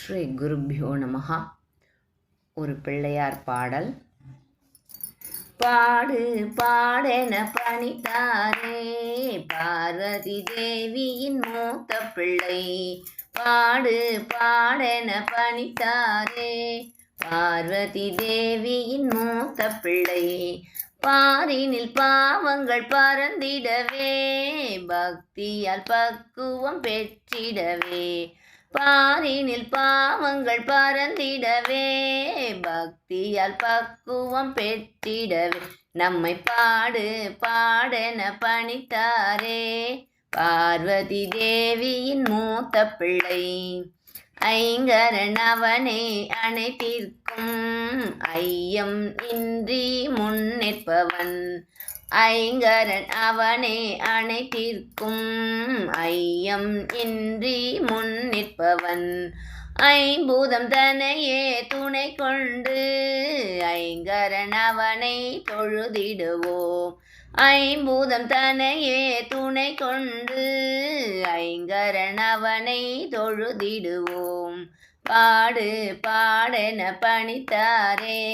ஸ்ரீ குருப்பியோ நமகா ஒரு பிள்ளையார் பாடல். பாடு பாடென பணித்தாரே பார்வதி தேவியின் மூத்த பிள்ளை. பாடு பாடென பணித்தாரே பார்வதி தேவியின் மூத்த பிள்ளை. பாரினில் பாவங்கள் பறந்திடவே பக்தியால் பக்குவம் பெற்றிடவே பாரினில் பாவங்கள் பறந்திடவே பக்தியால் பக்குவம் பெற்றிடவே. நம்மை பாடு பாடென பணித்தாரே பார்வதி தேவியின் மூத்த பிள்ளை. ஐங்கரன் அவனே அனைத்திற்கும் ஐயம் இன்றி முன்னேற்பவன் ஐங்கரன் அவனே அனைத்திற்கும் ஐயம் இன்றி முன்னிற்பவன் ஐம்பூதம் தனையே துணை கொண்டு ஐங்கரன் அவனை தொழுதிடுவோம் ஐம்பூதம் தனையே துணை கொண்டு ஐங்கரன் அவனை தொழுதிடுவோம். பாடு பாடென பணித்தாரே.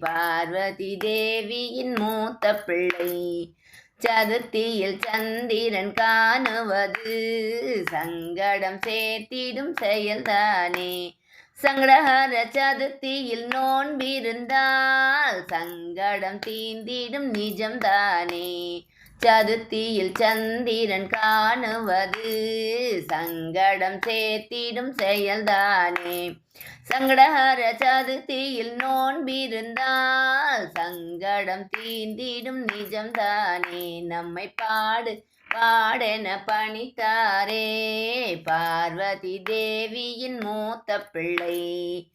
பார்வதி தேவியின் மூத்த பிள்ளை. சதுர்த்தியில் சந்திரன் காணுவது. சங்கடம் சேர்த்திடும் செயல்தானே. சங்கடஹர சதுர்த்தியில் நோன்பிருந்தால் சங்கடம் தீந்திடும் நிஜம்தானே. சதுர்த்தியில் சந்திரன் காணுவது. சங்கடம் சேர்த்திடும் செயல்தானே. சங்கடஹர சதுர்த்தியில் நோன்பிருந்தால் சங்கடம் தீந்திடும் நிஜம்தானே. நம்மை பாடு பாடென பணித்தாரே. பார்வதி தேவியின் மூத்த பிள்ளை.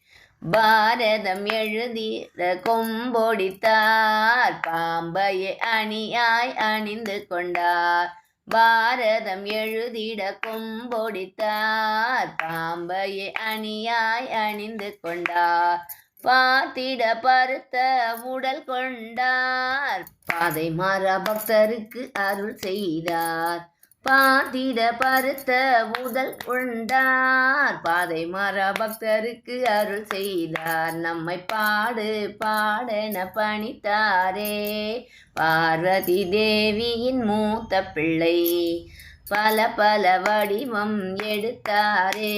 பாரதம் எழுதிட கொம்பொடித்தார். பாம்பையை அணியாய் அணிந்து கொண்டார். பாரதம் எழுதிட கொம்பொடித்தார். பாம்பையை அணியாய் அணிந்து கொண்டார். பார்த்திட பருத்த உடல் கொண்டார். பாதை மாறா பக்தருக்கு அருள் செய்தார். பாதிட பருத்த முதல் கொண்டார் பாதை மர பக்தருக்கு அருள் செய்தார். நம்மை பாடு பாடென பணித்தாரே. பார்வதி தேவியின் மூத்த பிள்ளை பல பல வடிவம் எடுத்தாரே.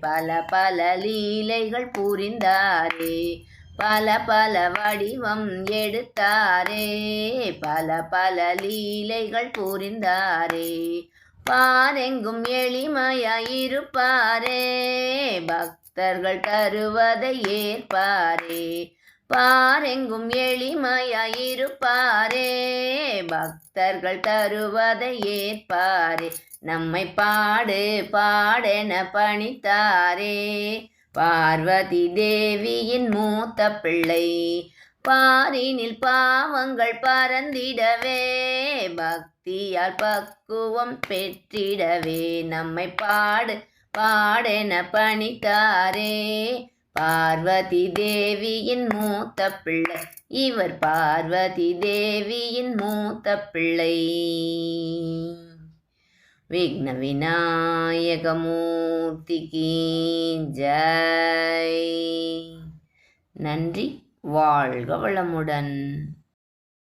பல பல லீலைகள் புரிந்தாரே. பல பல வடிவம் எடுத்தாரே பல பல லீலைகள் புரிந்தாரே. பாரெங்கும் எளிமையாயிருப்பாரே பக்தர்கள் தருவதை ஏற்பாரே. பாரெங்கும் எளிமையாயிருப்பாரே பக்தர்கள் தருவதை ஏற்பாரே. நம்மை பாடு பாடென பணித்தாரே. பார்வதி தேவியின் மூத்த பிள்ளை. பாரினில் பாவங்கள் பறந்திடவே பக்தியால் பக்குவம் பெற்றிடவே. நம்மை பாடு பாடென பணித்தாரே. பார்வதி தேவியின் மூத்த பிள்ளை. இவர் பார்வதி தேவியின் மூத்த பிள்ளை. விக்ன விநாயகமூர்த்திக்கு ஜெய். நன்றி. வாழ்க வளமுடன்.